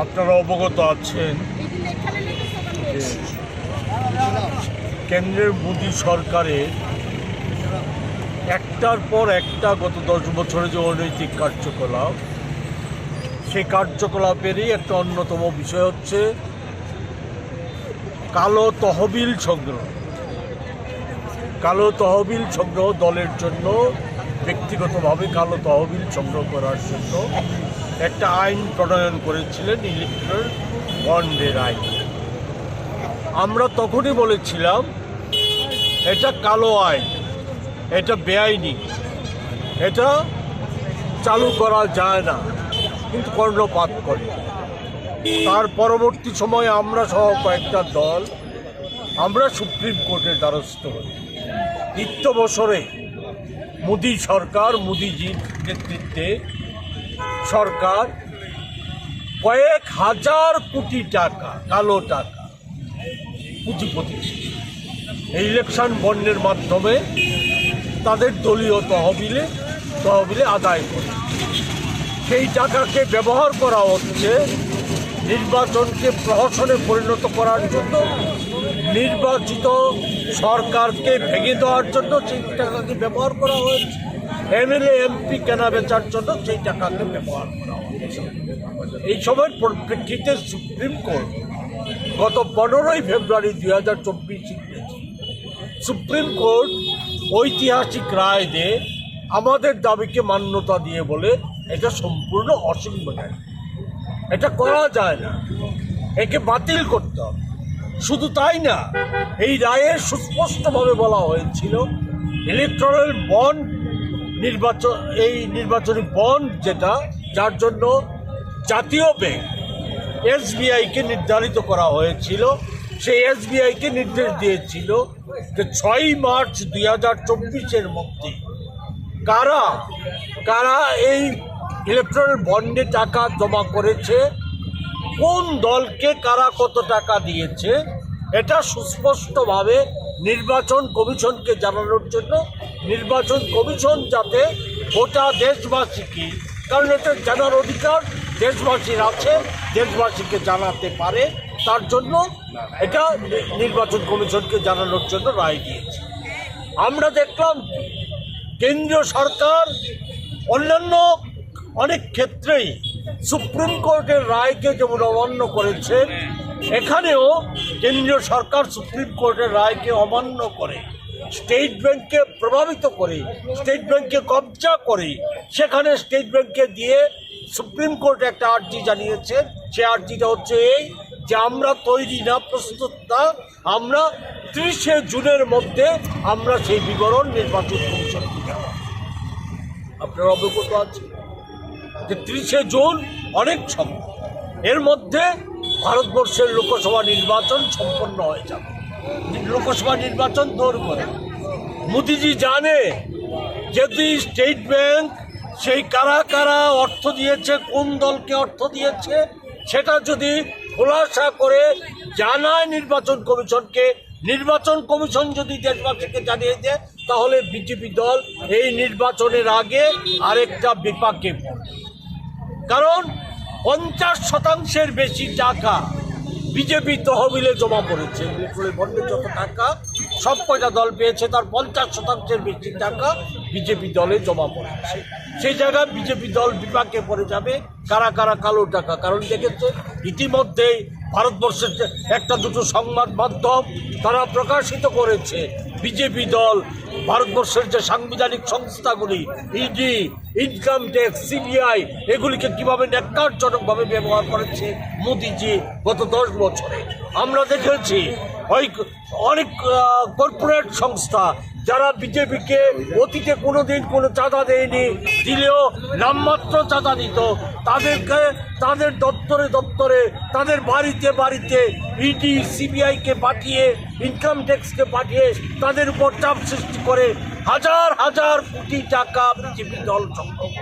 আপনারা অবগত আছেন কেন্দ্রের মোদী সরকারের একটার পর একটা গত দশ বছরে যে অনৈতিক কার্যকলাপ, সেই কার্যকলাপেরই একটা অন্যতম বিষয় হচ্ছে কালো তহবিল সংগ্রহ। কালো তহবিল সংগ্রহ দলের জন্য, ব্যক্তিগতভাবে কালো তহবিল সংগ্রহ করার জন্য একটা আইন প্রণয়ন করেছিলেন ইলেকট্রাল বন্ডের আইন। আমরা তখনই বলেছিলাম, এটা কালো আইন, এটা বেআইনি, এটা চালু করা যায় না, কিন্তু কর্ণপাত করে। তার পরবর্তী সময়ে আমরা সহ কয়েকটা দল, আমরা সুপ্রিম কোর্টের দ্বারস্থ হই। নিত্য বছরে মোদী সরকার, মোদীজির নেতৃত্বে সরকার কয়েক হাজার কোটি টাকা, কালো টাকা পুঁজিপতি এই ইলেকশন বন্ডের মাধ্যমে তাদের দলীয় তহবিলে তহবিলে আদায় করে। সেই টাকাকে ব্যবহার করা হচ্ছে নির্বাচনকে প্রহসনে পরিণত করার জন্য, নির্বাচিত সরকারকে ভেঙে দেওয়ার জন্য, সেই টাকাকে ব্যবহার করা হয়েছে এমএলএ এমপি কেনা বেচার জন্য সেই টাকাকে ব্যবহার করা এই সময়ের পরিপ্রেক্ষিতে সুপ্রিম কোর্ট গত পনেরোই ফেব্রুয়ারি দুই হাজার চব্বিশ সুপ্রিম কোর্ট ঐতিহাসিক রায় দিয়ে আমাদের দাবিকে মান্যতা দিয়ে বলে এটা সম্পূর্ণ অসংবিধানিক এটা করা যায় না। একে বাতিল করতে হবে। শুধু তাই না, এই রায়ে সুস্পষ্টভাবে বলা হয়েছিল ইলেকট্রাল বন্ড নির্বাচন, এই নির্বাচনী বন্ড যেটা, যার জন্য জাতীয় ব্যাংক এসবিআইকে নির্ধারিত করা হয়েছিল, সেই এসবিআইকে নির্দেশ দিয়েছিল যে ছয়ই মার্চ দুই হাজার চব্বিশের মধ্যে কারা কারা এই ইলেকট্রনিক বন্ডে টাকা জমা করেছে, কোন দলকে কারা কত টাকা দিয়েছে, এটা সুস্পষ্টভাবে নির্বাচন কমিশনকে জানানোর জন্য নির্বাচন কমিশন যাতে গোটা দেশবাসীকে, কারণ এটা জানার অধিকার, দেশবাসীর আছে, দেশবাসীকে জানাতে পারে, তার জন্য এটা নির্বাচন কমিশনকে জানানোর জন্য রায় দিয়েছে। আমরা দেখলাম কেন্দ্রীয় সরকার অন্যান্য অনেক ক্ষেত্রেই সুপ্রিম কোর্টের রায়কে যেমন অমান্য করেছে, এখানেও কেন্দ্রীয় সরকার সুপ্রিম কোর্টের রায়কে অমান্য করে। স্টেট ব্যাংককে প্রভাবিত করে, স্টেট ব্যাংককে কবজা করে, সেখানে স্টেট ব্যাংককে দিয়ে সুপ্রিম কোর্ট একটা আর্জি জানিয়েছে। সে আর্জিটা হচ্ছে এই যে আমরা তৈরি না, প্রস্তুত না, আমরা ত্রিশে জুনের মধ্যে আমরা সেই বিবরণ নির্বাচন কমিশনকে জানাব আপনার অবগত আছে যে ত্রিশে জুন অনেক সময়, এর মধ্যে ভারতবর্ষের লোকসভা নির্বাচন সম্পন্ন হয়ে যাবে। লোকসভা নির্বাচন দৌড় করে। মোদিজি জানে যদি স্টেট ব্যাংক সেই কারা কারা অর্থ দিয়েছে, কোন দলকে অর্থ দিয়েছে, সেটা যদি খোলাসা করে জানায় নির্বাচন কমিশনকে, নির্বাচন কমিশন যদি দেশবাসীকে জানিয়ে দেয়, তাহলে বিজেপি দল এই নির্বাচনের আগে আরেকটা বিপাকে পড়ে কারণ পঞ্চাশ শতাংশের বেশি টাকা বিজেপি তহবিলে জমা পড়েছে। ইলেকট্রনিক বন্ডের যত টাকা সব কয়টা দল পেয়েছে, তার পঞ্চাশ শতাংশের বেশি টাকা বিজেপি দলে জমা পড়েছে। সেই জায়গায় বিজেপি দল বিপাকে পড়ে যাবে, কারা কারা কালো টাকা। কারণ দেখেছে, ইতিমধ্যেই ভারতবর্ষের একটা দুটো সংবাদ মাধ্যম তারা প্রকাশিত করেছে। বিজেপি দল, ভারতবর্ষের যে সাংবিধানিক সংস্থাগুলি ইডি ইনকাম ট্যাক্স সিবিআই এগুলিকে কীভাবে ন্যাক্কারজনকভাবে ব্যবহার করেছে মোদিজি গত দশ বছরে? আমরা দেখেছি, ওই অনেক কর্পোরেট সংস্থা যারা বিজেপিকে অতীতে কোনো দিন কোনো চাঁদা দেয়নি, দিলেও নামমাত্র চাঁদা দিত। তাদেরকে, তাদের দপ্তরে দপ্তরে, তাদের বাড়িতে বাড়িতে ইডি সিবিআইকে পাঠিয়ে ইনকাম ট্যাক্সকে পাঠিয়ে তাদের উপর চাপ সৃষ্টি করে হাজার হাজার কোটি টাকা বিজেপি দল সংগ্রহ